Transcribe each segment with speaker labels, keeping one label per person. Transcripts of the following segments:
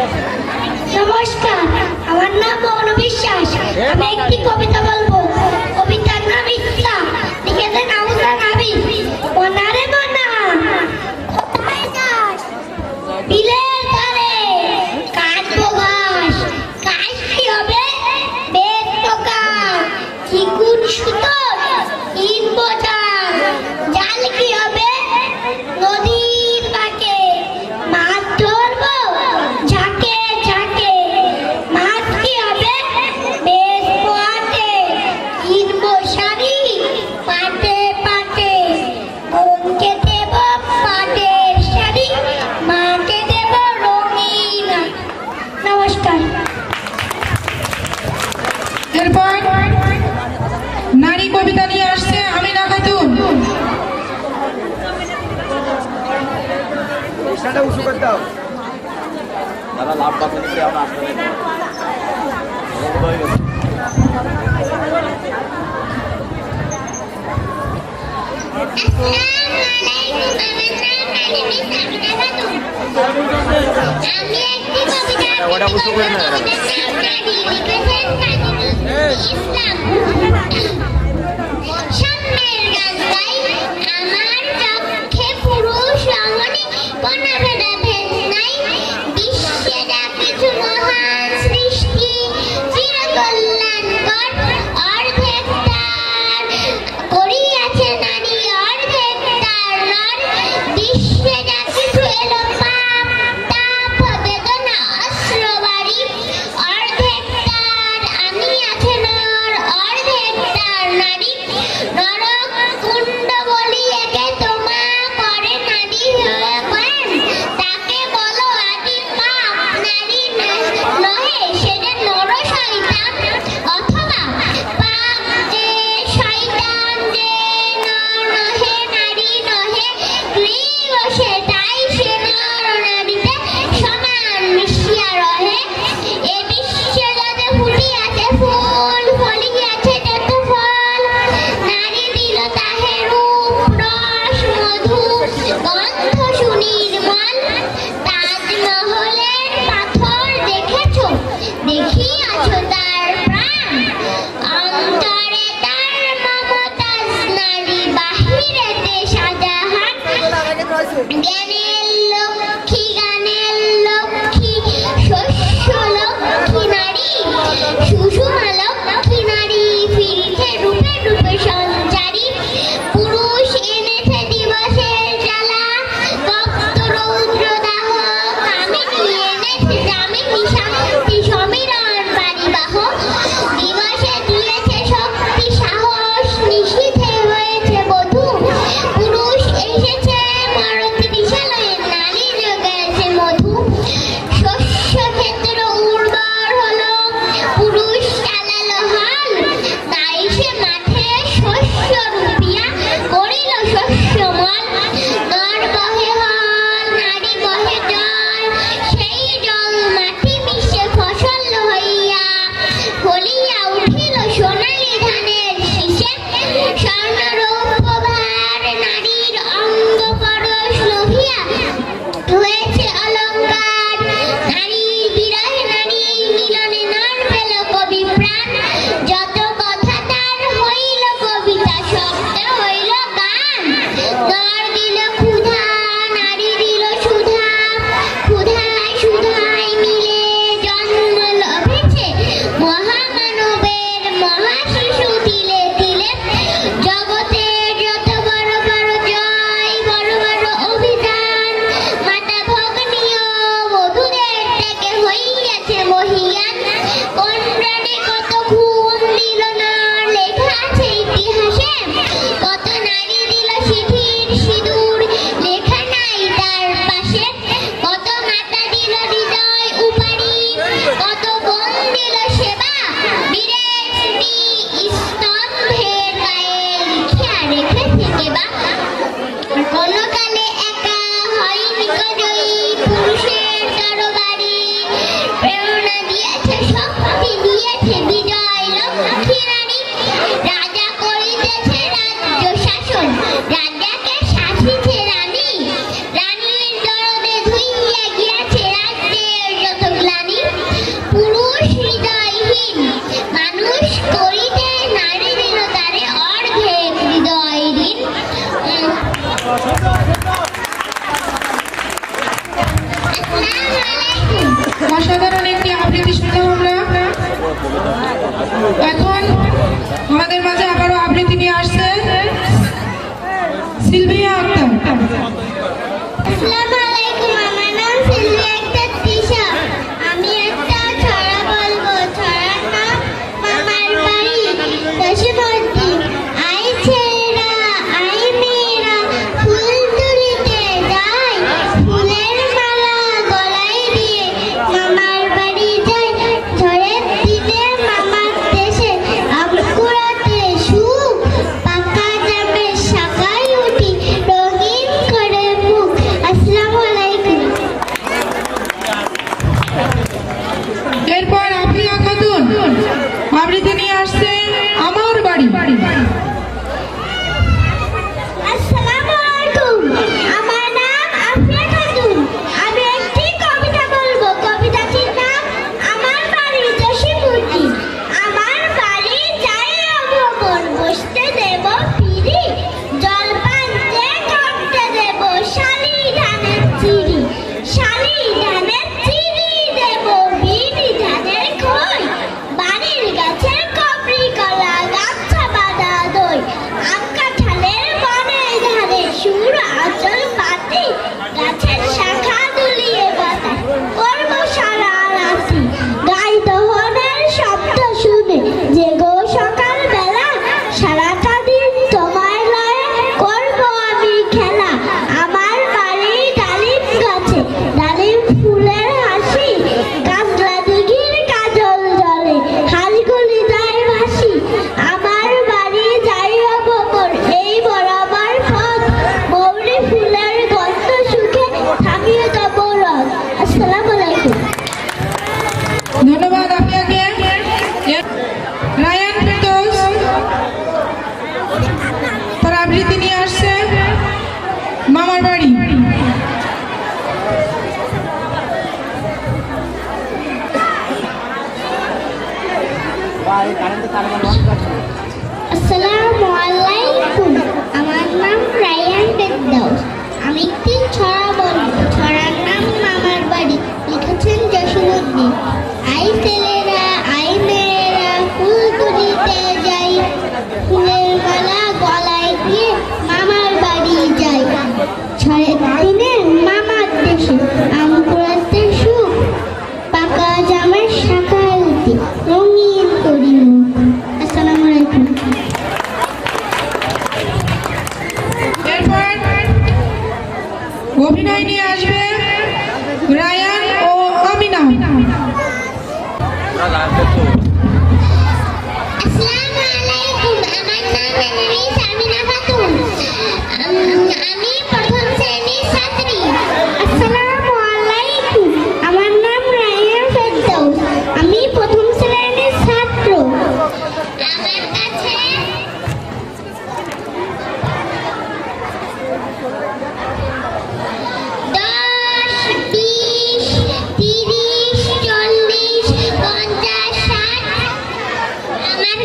Speaker 1: নমস্কার। আমার নাম মৌন বিশ্বাস আমি একটি কবিতা বলব
Speaker 2: ওটা বুঝতে পারি না
Speaker 1: সামনের রাস্তায় আমার চক্ষে পুরুষ রমণী বনাভেদা অসাধারণ একটি আবৃত্তি শুনলাম আমরা। এখন আমাদের মাঝে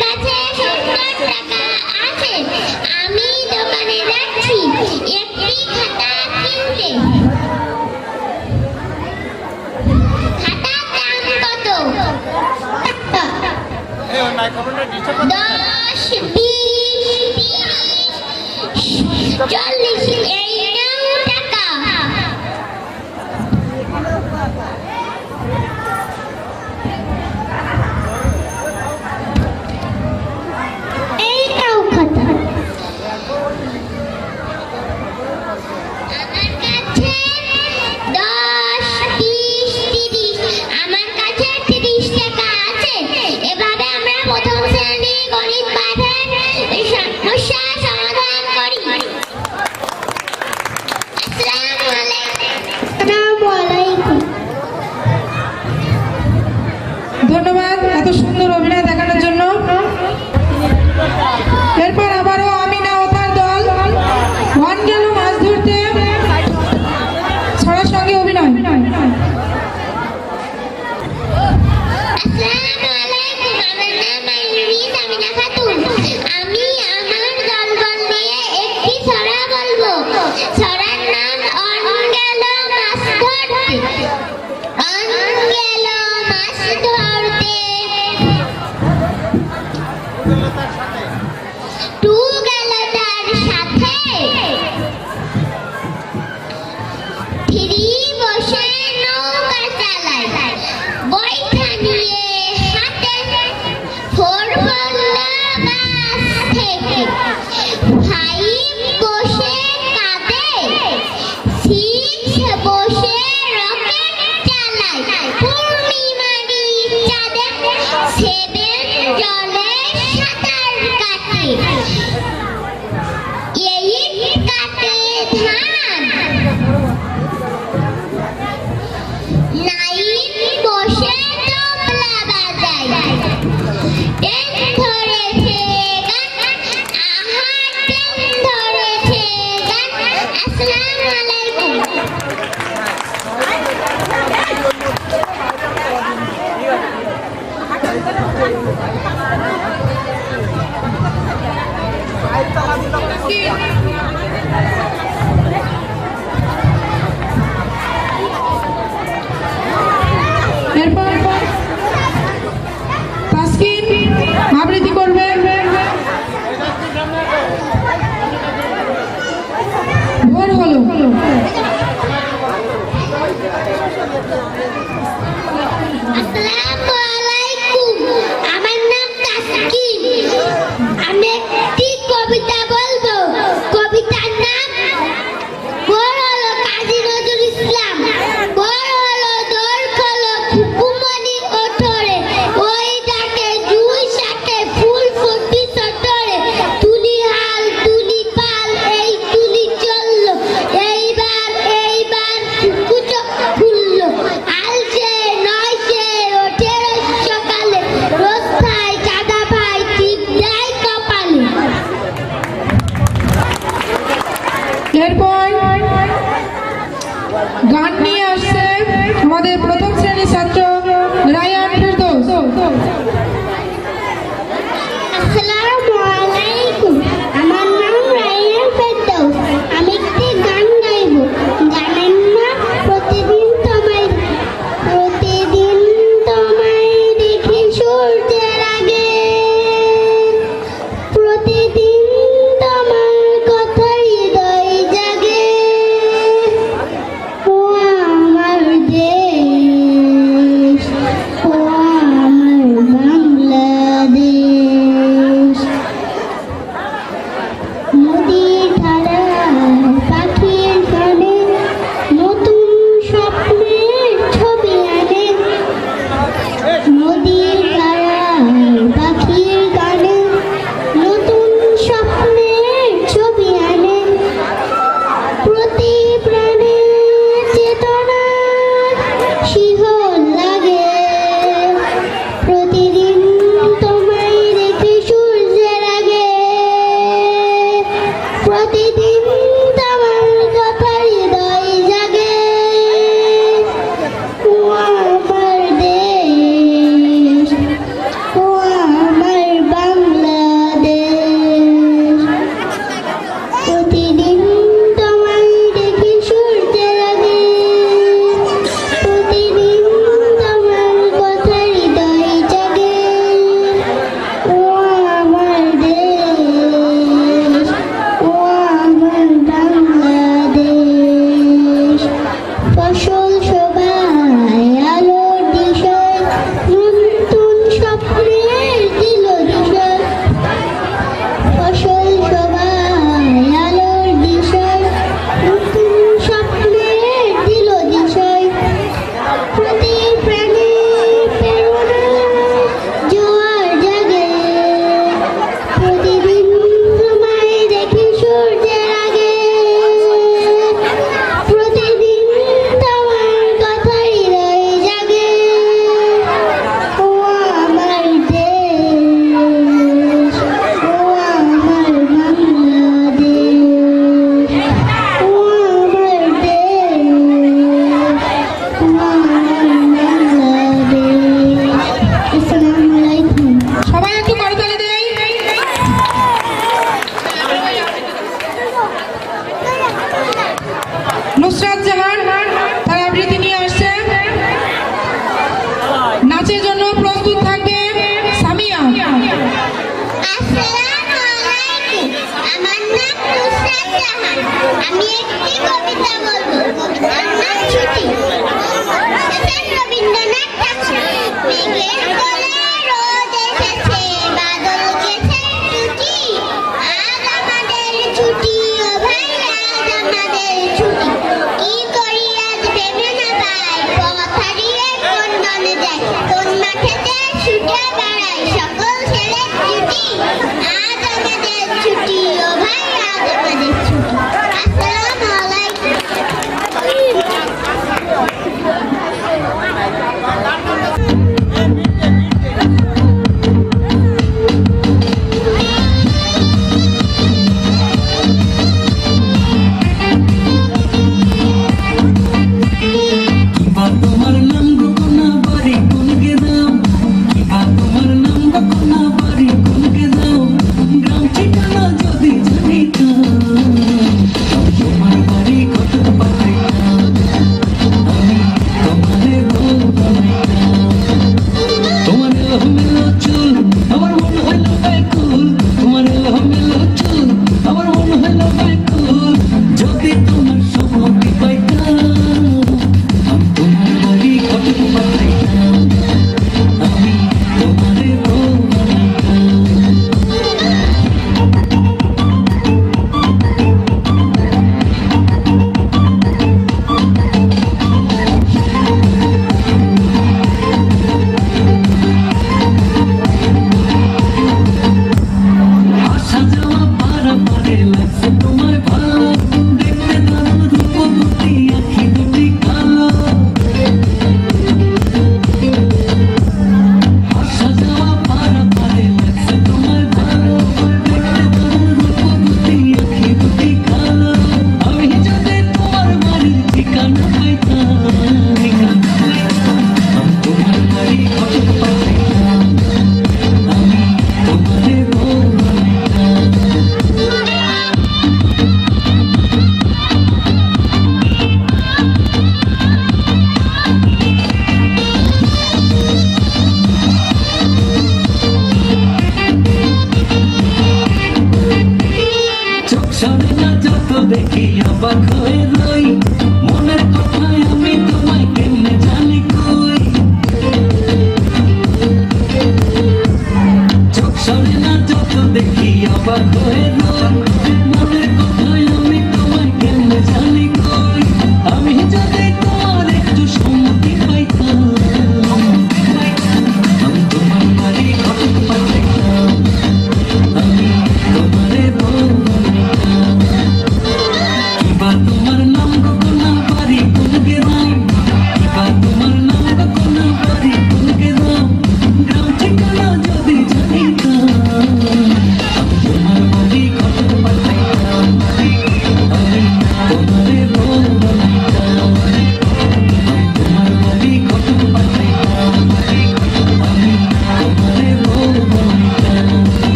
Speaker 2: আমার Спасибо! গান
Speaker 1: নিয়ে আসছে আমাদের প্রথম শ্রেণির ছাত্র রায়ান
Speaker 2: दीदी